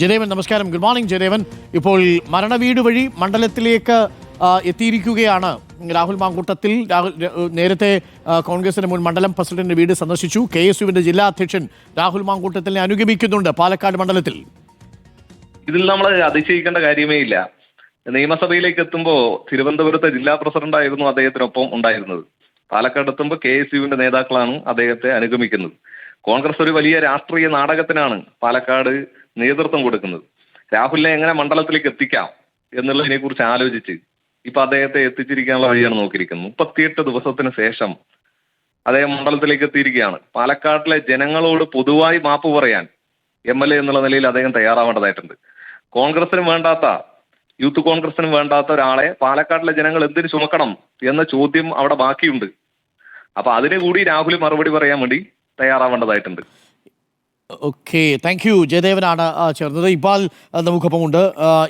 ജയദേവൻ നമസ്കാരം. Good morning Jayadevan. ഇപ്പോൾ മരണവീട് വഴി മണ്ഡലത്തിലേക്ക് എത്തിയിരിക്കുകയാണ് രാഹുൽ മാങ്കൂട്ടത്തിൽ. രാഹുൽ നേരത്തെ കോൺഗ്രസിന് മുൻ മണ്ഡലം പ്രസിഡന്റിന്റെ വീട് സന്ദർശിച്ചു. കെ എസ് യുവിന്റെ ജില്ലാ അധ്യക്ഷൻ രാഹുൽ മാങ്കൂട്ടത്തിനെ അനുഗമിക്കുന്നുണ്ട് പാലക്കാട് മണ്ഡലത്തിൽ. ഇതിൽ നമ്മൾ അതിശയിക്കേണ്ട കാര്യമേ ഇല്ല. നിയമസഭയിലേക്ക് എത്തുമ്പോൾ തിരുവനന്തപുരത്തെ ജില്ലാ പ്രസിഡന്റ് ആയിരുന്നു അദ്ദേഹത്തിനൊപ്പം ഉണ്ടായിരുന്നത്. പാലക്കാട് എത്തുമ്പോൾ കെ എസ് യുവിന്റെ നേതാക്കളാണ് അദ്ദേഹത്തെ അനുഗമിക്കുന്നത്. കോൺഗ്രസ് ഒരു വലിയ രാഷ്ട്രീയ നാടകത്തിനാണ് പാലക്കാട് നേതൃത്വം കൊടുക്കുന്നത്. രാഹുലിനെ എങ്ങനെ മണ്ഡലത്തിലേക്ക് എത്തിക്കാം എന്നുള്ളതിനെ കുറിച്ച് ആലോചിച്ച് ഇപ്പൊ അദ്ദേഹത്തെ എത്തിച്ചിരിക്കാനുള്ള വഴിയാണ് നോക്കിയിരിക്കുന്നത്. മുപ്പത്തിയെട്ട് ദിവസത്തിന് ശേഷം അദ്ദേഹം മണ്ഡലത്തിലേക്ക് എത്തിയിരിക്കുകയാണ്. പാലക്കാട്ടിലെ ജനങ്ങളോട് പൊതുവായി മാപ്പ് പറയാൻ എം എൽ എ എന്നുള്ള നിലയിൽ അദ്ദേഹം തയ്യാറാവേണ്ടതായിട്ടുണ്ട്. കോൺഗ്രസിനും വേണ്ടാത്ത യൂത്ത് കോൺഗ്രസിനും വേണ്ടാത്ത ഒരാളെ പാലക്കാട്ടിലെ ജനങ്ങൾ എന്തിനു ചുമക്കണം എന്ന ചോദ്യം അവിടെ ബാക്കിയുണ്ട്. അപ്പൊ അതിന് കൂടി രാഹുൽ മറുപടി പറയാൻ വേണ്ടി തയ്യാറാവേണ്ടതായിട്ടുണ്ട്. ഓക്കെ താങ്ക് യു ജയദേവനാണ് ചേർന്നത്. ഇക്ബാൽ നമുക്കൊപ്പമുണ്ട്.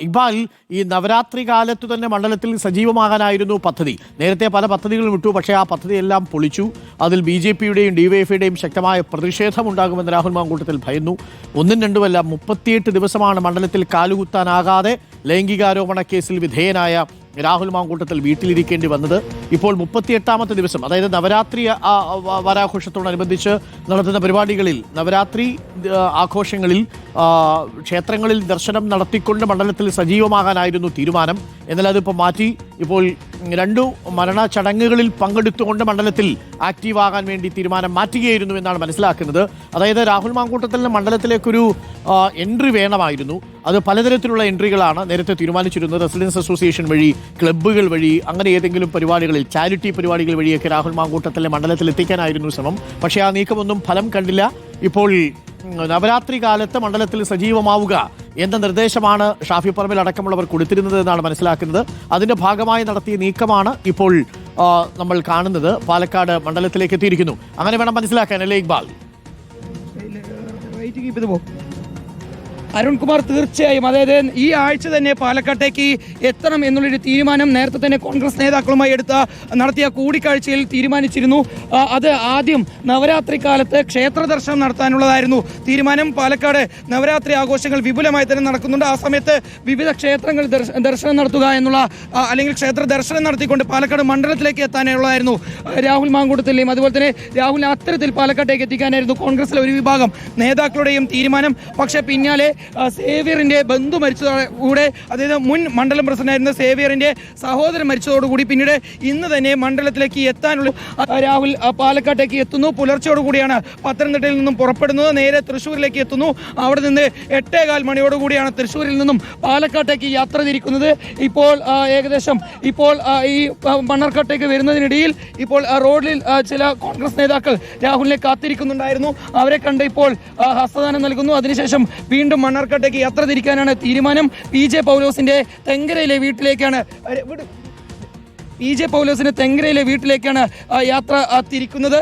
ഇബാൽ ഈ നവരാത്രി കാലത്ത് തന്നെ മണ്ഡലത്തിൽ സജീവമാകാനായിരുന്നു പദ്ധതി. നേരത്തെ പല പദ്ധതികളും വിട്ടു പക്ഷേ ആ പദ്ധതിയെല്ലാം പൊളിച്ചു. അതിൽ ബി ജെ പിയുടെയും ഡിവൈഎഫ്ഐയുടെയും ശക്തമായ പ്രതിഷേധം ഉണ്ടാകുമെന്ന് രാഹുൽ മാങ്കൂട്ടത്തിൽ ഭയന്നു. ഒന്നും രണ്ടുമല്ല മുപ്പത്തിയെട്ട് ദിവസമാണ് മണ്ഡലത്തിൽ കാലുകുത്താനാകാതെ ലൈംഗികാരോപണ കേസിൽ വിധേയനായ രാഹുൽ മാങ്കൂട്ടത്തിൽ വീട്ടിലിരിക്കേണ്ടി വന്നത് ഇപ്പോൾ മുപ്പത്തിയെട്ടാമത്തെ ദിവസം. അതായത് നവരാത്രി വാരാഘോഷത്തോടനുബന്ധിച്ച് നടത്തുന്ന പരിപാടികളിൽ നവരാത്രി ആഘോഷങ്ങളിൽ ക്ഷേത്രങ്ങളിൽ ദർശനം നടത്തിക്കൊണ്ട് മണ്ഡലത്തിൽ സജീവമാകാനായിരുന്നു തീരുമാനം. എന്നാൽ അതിപ്പോൾ മാറ്റി. ഇപ്പോൾ രണ്ടു മരണ ചടങ്ങുകളിൽ പങ്കെടുത്തുകൊണ്ട് മണ്ഡലത്തിൽ ആക്റ്റീവാകാൻ വേണ്ടി തീരുമാനം മാറ്റുകയായിരുന്നു എന്നാണ് മനസ്സിലാക്കുന്നത്. അതായത് രാഹുൽ മാങ്കൂട്ടത്തിന് മണ്ഡലത്തിലേക്കൊരു എൻട്രി വേണമായിരുന്നു. അത് പലതരത്തിലുള്ള എൻട്രികളാണ് നേരത്തെ തീരുമാനിച്ചിരുന്നത്. റെസിഡൻസ് അസോസിയേഷൻ വഴി ക്ലബ്ബുകൾ വഴി അങ്ങനെ ഏതെങ്കിലും പരിപാടികളിൽ ചാരിറ്റി പരിപാടികൾ വഴിയൊക്കെ രാഹുൽ മാങ്കൂട്ടത്തിലെ മണ്ഡലത്തിൽ എത്തിക്കാനായിരുന്നു ശ്രമം. പക്ഷേ ആ നീക്കമൊന്നും ഫലം കണ്ടില്ല. ഇപ്പോൾ നവരാത്രി കാലത്ത് മണ്ഡലത്തിൽ സജീവമാവുക എന്ന നിർദ്ദേശമാണ് ഷാഫി പറമ്പിൽ അടക്കമുള്ളവർ കൊടുത്തിരുന്നത് എന്നാണ് മനസ്സിലാക്കുന്നത്. അതിന്റെ ഭാഗമായി നടത്തിയ നീക്കമാണ് ഇപ്പോൾ നമ്മൾ കാണുന്നത്. പാലക്കാട് മണ്ഡലത്തിലേക്ക് എത്തിയിരിക്കുന്നു. അങ്ങനെ വേണം മനസ്സിലാക്കാൻ അല്ലേ ഇക്ബാൽ? അരുൺകുമാർ തീർച്ചയായും അതായത് ഈ ആഴ്ച തന്നെ പാലക്കാട്ടേക്ക് എത്തണം എന്നുള്ളൊരു തീരുമാനം നേരത്തെ തന്നെ കോൺഗ്രസ് നേതാക്കളുമായി എടുത്ത നടത്തിയ കൂടിക്കാഴ്ചയിൽ തീരുമാനിച്ചിരുന്നു. അത് ആദ്യം നവരാത്രി കാലത്ത് ക്ഷേത്ര ദർശനം നടത്താനുള്ളതായിരുന്നു തീരുമാനം. പാലക്കാട് നവരാത്രി ആഘോഷങ്ങൾ വിപുലമായി തന്നെ നടക്കുന്നുണ്ട്. ആ സമയത്ത് വിവിധ ക്ഷേത്രങ്ങൾ ദർശനം നടത്തുക എന്നുള്ള അല്ലെങ്കിൽ ക്ഷേത്ര ദർശനം നടത്തിക്കൊണ്ട് പാലക്കാട് മണ്ഡലത്തിലേക്ക് എത്താനുള്ളതായിരുന്നു രാഹുൽ മാങ്കൂട്ടത്തിലെയും അതുപോലെ തന്നെ രാഹുൽ അത്തരത്തിൽ പാലക്കാട്ടേക്ക് എത്തിക്കാനായിരുന്നു കോൺഗ്രസിലെ ഒരു വിഭാഗം നേതാക്കളുടെയും തീരുമാനം. പക്ഷേ പിന്നാലെ സേവ്യറിന്റെ ബന്ധു മരിച്ചതോടെ അതായത് മുൻ മണ്ഡലം പ്രസിഡന്റായിരുന്ന സേവ്യറിന്റെ സഹോദരൻ മരിച്ചതോടുകൂടി പിന്നീട് ഇന്ന് തന്നെ മണ്ഡലത്തിലേക്ക് എത്താനുള്ള. രാഹുൽ പാലക്കാട്ടേക്ക് എത്തുന്നു. പുലർച്ചയോടുകൂടിയാണ് പത്തനംതിട്ടയിൽ നിന്നും പുറപ്പെടുന്നത്. നേരെ തൃശ്ശൂരിലേക്ക് എത്തുന്നു. അവിടെ നിന്ന് എട്ടേകാൽ മണിയോടുകൂടിയാണ് തൃശ്ശൂരിൽ നിന്നും പാലക്കാട്ടേക്ക് യാത്ര തിരിക്കുന്നത്. ഇപ്പോൾ ഏകദേശം ഇപ്പോൾ ഈ മണ്ണർക്കാട്ടേക്ക് വരുന്നതിനിടയിൽ ഇപ്പോൾ റോഡിൽ ചില കോൺഗ്രസ് നേതാക്കൾ രാഹുലിനെ കാത്തിരിക്കുന്നുണ്ടായിരുന്നു. അവരെ കണ്ട് ഇപ്പോൾ ഹസ്തദാനം നൽകുന്നു. അതിനുശേഷം വീണ്ടും മണ്ണാർക്കാട്ടേക്ക് യാത്ര തിരിക്കാനാണ് തീരുമാനം. പി ജെ പൗലോസിന്റെ തെങ്കരയിലെ വീട്ടിലേക്കാണ്. പി ജെ പൗലോസിന്റെ തെങ്കരയിലെ വീട്ടിലേക്കാണ് യാത്ര തിരിക്കുന്നത്.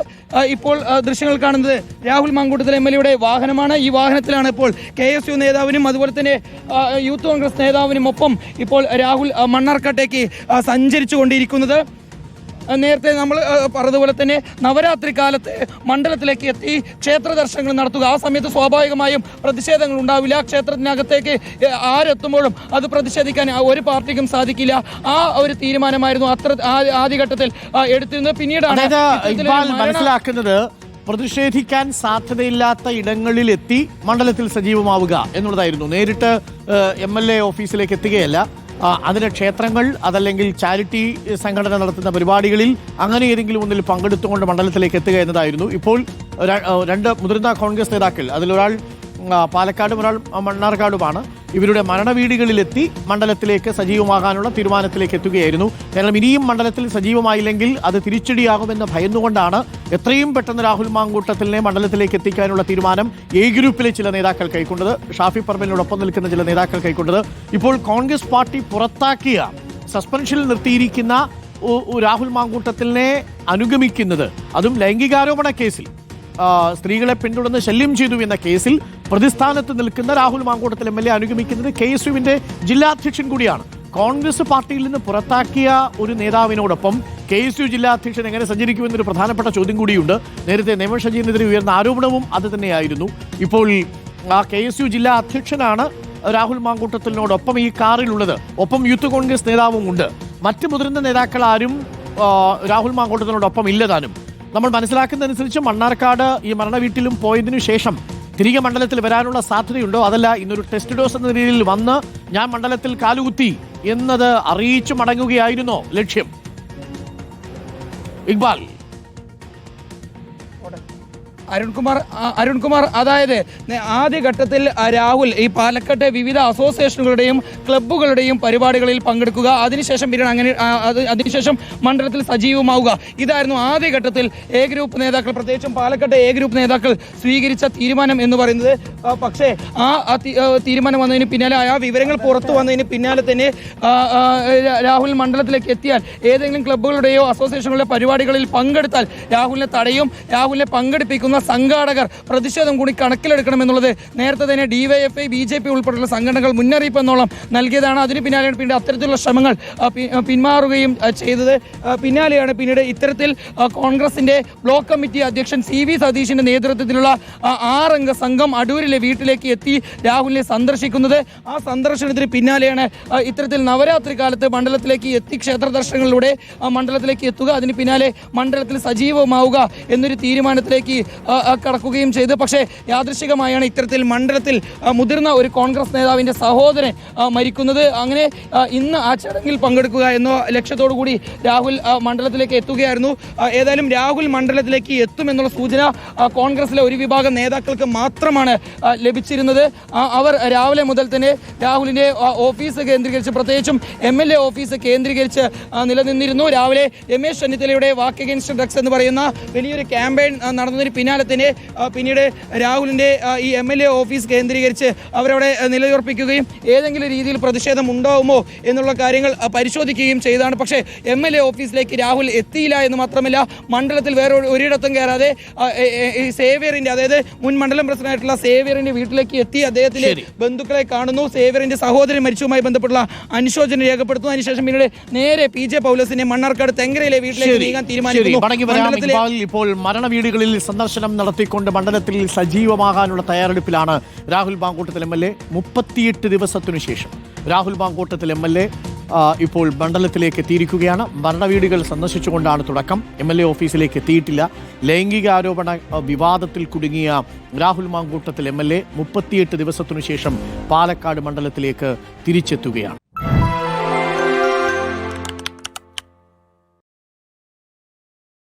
ഇപ്പോൾ ദൃശ്യങ്ങൾ കാണുന്നത് രാഹുൽ മാങ്കൂട്ടത്തിൽ എം എൽ എയുടെ വാഹനമാണ്. ഈ വാഹനത്തിലാണ് ഇപ്പോൾ കെ എസ് യു നേതാവിനും അതുപോലെ തന്നെ യൂത്ത് കോൺഗ്രസ് നേതാവിനും ഒപ്പം ഇപ്പോൾ രാഹുൽ മണ്ണാർക്കാട്ടേക്ക് സഞ്ചരിച്ചു കൊണ്ടിരിക്കുന്നത് നേരത്തെ നമ്മൾ പറഞ്ഞതുപോലെ തന്നെ നവരാത്രി കാലത്ത് മണ്ഡലത്തിലേക്ക് എത്തി ക്ഷേത്ര ദർശനങ്ങൾ നടത്തുക. ആ സമയത്ത് സ്വാഭാവികമായും പ്രതിഷേധങ്ങൾ ഉണ്ടാവില്ല. ക്ഷേത്രത്തിനകത്തേക്ക് ആരെത്തുമ്പോഴും അത് പ്രതിഷേധിക്കാൻ ഒരു പാർട്ടിക്കും സാധിക്കില്ല. ആ ഒരു തീരുമാനമായിരുന്നു അത്ര ആദ്യഘട്ടത്തിൽ എടുത്തിരുന്നത്. പിന്നീടാണ് മനസ്സിലാക്കുന്നത് പ്രതിഷേധിക്കാൻ സാധ്യതയില്ലാത്ത ഇടങ്ങളിലെത്തി മണ്ഡലത്തിൽ സജീവമാവുക എന്നുള്ളതായിരുന്നു. നേരിട്ട് എം എൽ എ ഓഫീസിലേക്ക് എത്തുകയല്ല. അതിന് ക്ഷേത്രങ്ങൾ അതല്ലെങ്കിൽ ചാരിറ്റി സംഘടന നടത്തുന്ന പരിപാടികളിൽ അങ്ങനെ ഏതെങ്കിലും ഒന്നിൽ പങ്കെടുത്തുകൊണ്ട് മണ്ഡലത്തിലേക്ക് എത്തുക എന്നതായിരുന്നു. ഇപ്പോൾ രണ്ട് മുതിർന്ന കോൺഗ്രസ് നേതാക്കൾ അതിലൊരാൾ പാലക്കാടും ഒരാൾ മണ്ണാർക്കാടുമാണ്. ഇവരുടെ മരണവീടുകളിലെത്തി മണ്ഡലത്തിലേക്ക് സജീവമാകാനുള്ള തീരുമാനത്തിലേക്ക് എത്തുകയായിരുന്നു. കാരണം ഇനിയും മണ്ഡലത്തിൽ സജീവമായില്ലെങ്കിൽ അത് തിരിച്ചടിയാകുമെന്ന് ഭയന്നുകൊണ്ടാണ് എത്രയും പെട്ടെന്ന് രാഹുൽ മാങ്കൂട്ടത്തിലിനെ മണ്ഡലത്തിലേക്ക് എത്തിക്കാനുള്ള തീരുമാനം എ ഗ്രൂപ്പിലെ ചില നേതാക്കൾ കൈക്കൊണ്ടത് ഷാഫി പറമ്പിനോടൊപ്പം നിൽക്കുന്ന ചില നേതാക്കൾ കൈക്കൊണ്ടത്. ഇപ്പോൾ കോൺഗ്രസ് പാർട്ടി പുറത്താക്കിയ സസ്പെൻഷനിൽ നിർത്തിയിരിക്കുന്ന രാഹുൽ മാങ്കൂട്ടത്തിലിനെ അനുഗമിക്കുന്നത് അതും ലൈംഗികാരോപണ കേസിൽ സ്ത്രീകളെ പിന്തുടർന്ന് ശല്യം ചെയ്തു എന്ന കേസിൽ പ്രതിസ്ഥാനത്ത് നിൽക്കുന്ന Rahul Mankoottathil M L A അനുഗമിക്കുന്നത് K S യുവിന്റെ ജില്ലാധ്യക്ഷൻ കൂടിയാണ്. കോൺഗ്രസ് പാർട്ടിയിൽ നിന്ന് പുറത്താക്കിയ ഒരു നേതാവിനോടൊപ്പം കെ എസ് യു ജില്ലാ അധ്യക്ഷൻ എങ്ങനെ സഞ്ചരിക്കുമെന്നൊരു പ്രധാനപ്പെട്ട ചോദ്യം കൂടിയുണ്ട്. നേരത്തെ നിയമഷജീനെതിരെ ഉയർന്ന ആരോപണവും അത് തന്നെയായിരുന്നു. ഇപ്പോൾ ആ കെ എസ് യു ജില്ലാ അധ്യക്ഷനാണ് രാഹുൽ മാങ്കൂട്ടത്തിനോടൊപ്പം ഈ കാറിലുള്ളത്. ഒപ്പം യൂത്ത് കോൺഗ്രസ് നേതാവും ഉണ്ട്. മറ്റ് മുതിർന്ന നേതാക്കൾ ആരും രാഹുൽ മാങ്കൂട്ടത്തിനോടൊപ്പം ഇല്ലതാനും നമ്മൾ മനസ്സിലാക്കുന്നതനുസരിച്ച് മണ്ണാർക്കാട് ഈ മരണവീട്ടിലും പോയതിനു ശേഷം തിരികെ മണ്ഡലത്തിൽ വരാനുള്ള സാധ്യതയുണ്ടോ? അതല്ല ഇന്നൊരു ടെസ്റ്റ് ഡോസ് എന്ന രീതിയിൽ വന്ന് ഞാൻ മണ്ഡലത്തിൽ കാലുകുത്തി എന്നത് അറിയിച്ചു മടങ്ങുകയായിരുന്നോ. ലക്ഷ്യം. ഇക്ബാൽ. അരുൺകുമാർ അരുൺകുമാർ അതായത് ആദ്യഘട്ടത്തിൽ രാഹുൽ ഈ പാലക്കാട്ടെ വിവിധ അസോസിയേഷനുകളുടെയും ക്ലബ്ബുകളുടെയും പരിപാടികളിൽ പങ്കെടുക്കുക. അതിനുശേഷം പിന്നീട് അങ്ങനെ അതിനുശേഷം മണ്ഡലത്തിൽ സജീവമാവുക. ഇതായിരുന്നു ആദ്യഘട്ടത്തിൽ എ ഗ്രൂപ്പ് നേതാക്കൾ. പ്രത്യേകിച്ചും പാലക്കാട്ടെ എ ഗ്രൂപ്പ് നേതാക്കൾ സ്വീകരിച്ച തീരുമാനം എന്ന് പറയുന്നത്. പക്ഷേ ആ തീരുമാനം വന്നതിന് പിന്നാലെ ആ വിവരങ്ങൾ പുറത്തു വന്നതിന് പിന്നാലെ തന്നെ രാഹുൽ മണ്ഡലത്തിലേക്ക് എത്തിയാൽ ഏതെങ്കിലും ക്ലബ്ബുകളുടെയോ അസോസിയേഷനുകളുടെ പരിപാടികളിൽ പങ്കെടുത്താൽ രാഹുലിനെ തടയും രാഹുലിനെ പങ്കെടുപ്പിക്കുന്ന സംഘാടകർ പ്രതിഷേധം കൂടി കണക്കിലെടുക്കണമെന്നുള്ളത് നേരത്തെ തന്നെ ഡിവൈഎഫ്ഐ ബി ജെ പി ഉൾപ്പെടെയുള്ള സംഘടനകൾ മുന്നറിയിപ്പ് എന്നോളം നൽകിയതാണ്. അതിന് പിന്നാലെയാണ് പിന്നീട് അത്തരത്തിലുള്ള ശ്രമങ്ങൾ പിന്മാറുകയും ചെയ്തത്. പിന്നാലെയാണ് പിന്നീട് ഇത്തരത്തിൽ കോൺഗ്രസിന്റെ ബ്ലോക്ക് കമ്മിറ്റി അധ്യക്ഷൻ സി വി സതീഷിന്റെ നേതൃത്വത്തിലുള്ള ആറംഗ സംഘം അടൂരിലെ വീട്ടിലേക്ക് എത്തി രാഹുലിനെ സന്ദർശിക്കുന്നത്. ആ സന്ദർശനത്തിന് പിന്നാലെയാണ് ഇത്തരത്തിൽ നവരാത്രി കാലത്ത് മണ്ഡലത്തിലേക്ക് എത്തി ക്ഷേത്ര ദർശനങ്ങളിലൂടെ മണ്ഡലത്തിലേക്ക് എത്തുക. അതിന് പിന്നാലെ മണ്ഡലത്തിൽ സജീവമാവുക എന്നൊരു തീരുമാനത്തിലേക്ക് കടക്കുകയും ചെയ്തു. പക്ഷേ യാദൃശികമായാണ് ഇത്തരത്തിൽ മണ്ഡലത്തിൽ മുതിർന്ന ഒരു കോൺഗ്രസ് നേതാവിന്റെ സഹോദരൻ മരിക്കുന്നത്. അങ്ങനെ ഇന്ന് ആ ചടങ്ങിൽ പങ്കെടുക്കുക എന്ന ലക്ഷ്യത്തോടു കൂടി രാഹുൽ മണ്ഡലത്തിലേക്ക് എത്തുകയായിരുന്നു. ഏതായാലും രാഹുൽ മണ്ഡലത്തിലേക്ക് എത്തുമെന്നുള്ള സൂചന കോൺഗ്രസിലെ ഒരു വിഭാഗം നേതാക്കൾക്ക് മാത്രമാണ് ലഭിച്ചിരുന്നത്. അവർ രാവിലെ മുതൽ തന്നെ രാഹുലിന്റെ ഓഫീസ് കേന്ദ്രീകരിച്ച് പ്രത്യേകിച്ചും എം എൽ എ ഓഫീസ് കേന്ദ്രീകരിച്ച് നിലനിന്നിരുന്നു. രാവിലെ രമേശ് ചെന്നിത്തലയുടെ വാക്ക് അഗേൻസ്റ്റ് ഡ്രഗ്സ് എന്ന് പറയുന്ന വലിയൊരു ക്യാമ്പയിൻ നടന്നതിന് പിന്നാലെ തന്നെ പിന്നീട് രാഹുലിന്റെ ഈ എം എൽ എ ഓഫീസ് കേന്ദ്രീകരിച്ച് അവരവിടെ നിലയുറപ്പിക്കുകയും ഏതെങ്കിലും രീതിയിൽ പ്രതിഷേധം ഉണ്ടാവുമോ എന്നുള്ള കാര്യങ്ങൾ പരിശോധിക്കുകയും ചെയ്തതാണ്. പക്ഷേ എം എൽ എ ഓഫീസിലേക്ക് രാഹുൽ എത്തിയില്ല എന്ന് മാത്രമല്ല മണ്ഡലത്തിൽ വേറെ ഒരിടത്തും കയറാതെ ഈ സേവ്യറിന്റെ അതായത് മുൻ മണ്ഡലം പ്രസിഡന്റായിട്ടുള്ള സേവ്യറിന്റെ വീട്ടിലേക്ക് എത്തി അദ്ദേഹത്തിന്റെ. ബന്ധുക്കളെ കാണുന്നു. സേവ്യറിന്റെ സഹോദരൻ മരിച്ചതുമായി ബന്ധപ്പെട്ടുള്ള അനുശോചനം രേഖപ്പെടുത്തുന്നു. അതിനുശേഷം പിന്നീട് നേരെ പി ജെ പൗലസിനെ മണ്ണാർക്കാട് തെങ്കരയിലെ വീട്ടിലേക്ക് നീങ്ങാൻ തീരുമാനിച്ചു തീരുമാനിക്കുന്നു ഇപ്പോൾ മരണ വീടുകളിൽ ഇക്ബാൽ സന്ദർശനം നടത്തിക്കൊണ്ട് മണ്ഡലത്തിൽ സജീവമാകാനുള്ള തയ്യാറെടുപ്പിലാണ് Rahul Mankoottathil M L A മുപ്പത്തിയെട്ട് ദിവസത്തിനു ശേഷം. Rahul Mankoottathil M L A ഇപ്പോൾ മണ്ഡലത്തിലേക്ക് എത്തിയിരിക്കുകയാണ്. മരണവീടുകൾ സന്ദർശിച്ചുകൊണ്ടാണ് തുടക്കം. എം എൽ എ ഓഫീസിലേക്ക് എത്തിയിട്ടില്ല. ലൈംഗിക ആരോപണ വിവാദത്തിൽ കുടുങ്ങിയ Rahul Mankoottathil M L A മുപ്പത്തിയെട്ട് ദിവസത്തിനു ശേഷം പാലക്കാട് മണ്ഡലത്തിലേക്ക് തിരിച്ചെത്തുകയാണ്.